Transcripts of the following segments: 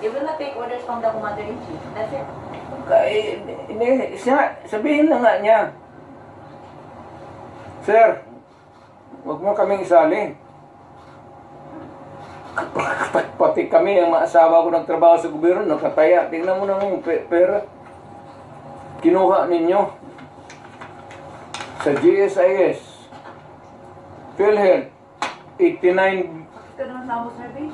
They will not take orders from the commander-in-chief. That's it. Kay, hindi, siya, sabihin na nga niya. Sir, huwag mo kaming isali. Pat- Pati kami, ang mga asawa ko nagtrabaho sa gobyerno, nakataya. Tingnan mo naman yung pe- pera. Kinuha ninyo sa GSIS. PhilHealth, 89 Ito naman sa survey.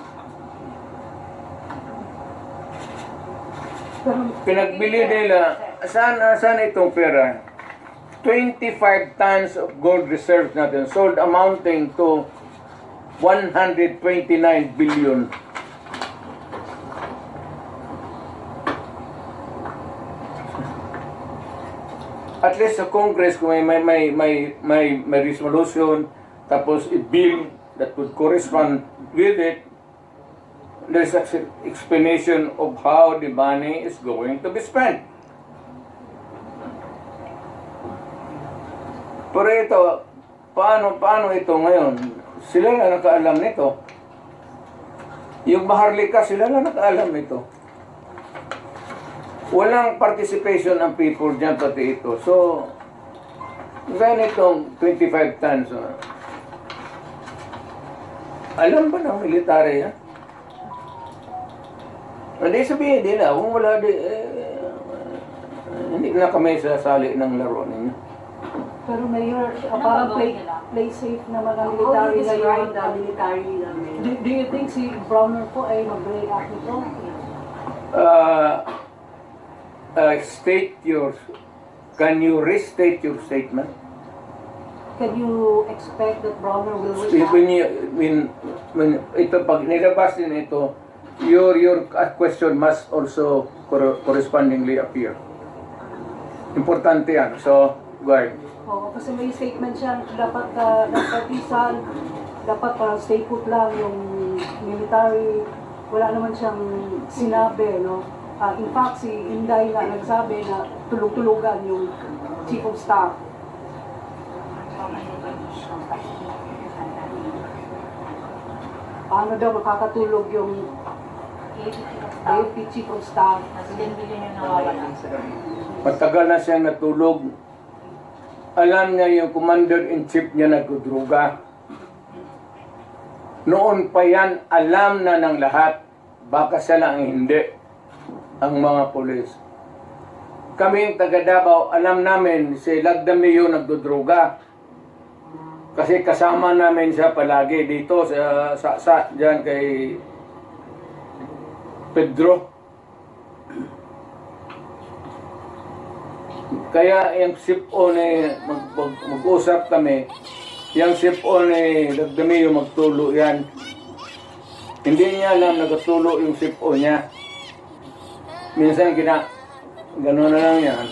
Pinagbili nila, saan, saan itong pera? 25 tons of gold reserves natin sold amounting to 129 billion. At least sa Congress, kung may, may, may, may, may, may resolution, tapos a bill that would correspond with it, there's an explanation of how the money is going to be spent. Pero ito, paano, paano ito ngayon? Sila na nakaalam nito. Yung Maharlika, sila na nakaalam nito. Walang participation ng people dyan pati ito. So, ganitong 25 tons. ah. Alam ba ng military yan? Hindi sabihin nila, kung wala di, eh, hindi na kami sasali ng laro ninyo. Pero Mayor, uh, parang play, play safe do you military describe ngayon. the military namin? Do, do you think si Browner po ay mag-break out nito? Uh, uh, state your, can you restate your statement? Can you expect that Browner will react? When you, when, when ito, pag nilabas din ito, your, your question must also cor- correspondingly appear. Importante yan. So, go ahead. Oo, kasi may statement siya, dapat uh, nagpatisan, dapat uh, stay put lang yung military, wala naman siyang sinabi, no? Ah, in fact, si Inday nga nagsabi na tulog-tulugan yung chief of staff. Paano daw makakatulog yung Chief of staff? Nasa 10 billion yung nawawala. Matagal na siya natulog. Alam niya yung commander-in-chief niya nagdudruga. Noon pa yan, alam na ng lahat. Baka siya lang ang hindi. Ang mga polis. Kaming taga Davao, alam namin si Lagdamio nagdudruga. Kasi kasama namin siya palagi dito sa sa, sa diyan kay Pedro. Kaya yung sip-on eh, mag, mag, mag-usap kami, yung sip-on eh, Lagdamio magtulo yan. Hindi niya alam nagatulo yung sip-on niya. Minsan kina, gano'n na lang yan.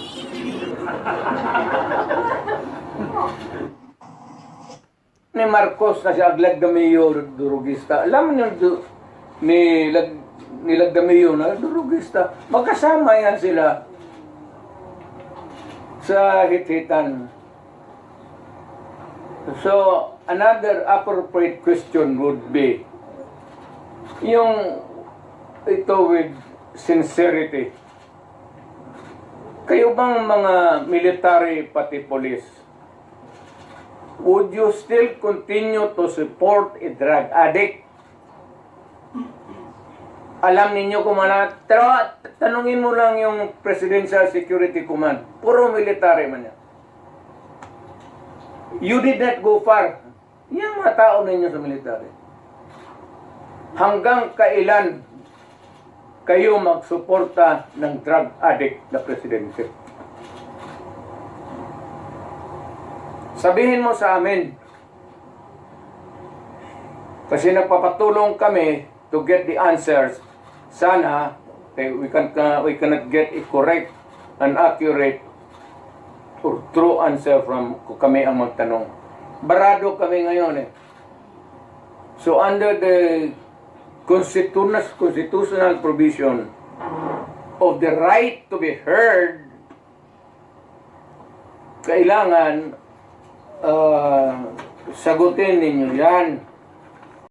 Ni Marcos kasi aglag Damio durugista. Alam niyo ni lag ni Lagdamio na durugista. Magkasama yan sila sa hit-hitan. So, another appropriate question would be, yung ito with sincerity. Kayo bang mga military pati police, would you still continue to support a drug addict? Alam ninyo ano, pero tanungin mo lang yung Presidential Security Command. Puro military man yan. You did not go far. Yan mga tao ninyo sa military. Hanggang kailan kayo magsuporta ng drug addict na presidente? Sabihin mo sa amin, kasi nagpapatulong kami to get the answers. Sana eh, we can uh, we cannot get a correct and accurate or true answer from kami ang magtanong. Barado kami ngayon eh. So under the constitutional constitutional provision of the right to be heard, kailangan uh, sagutin ninyo yan.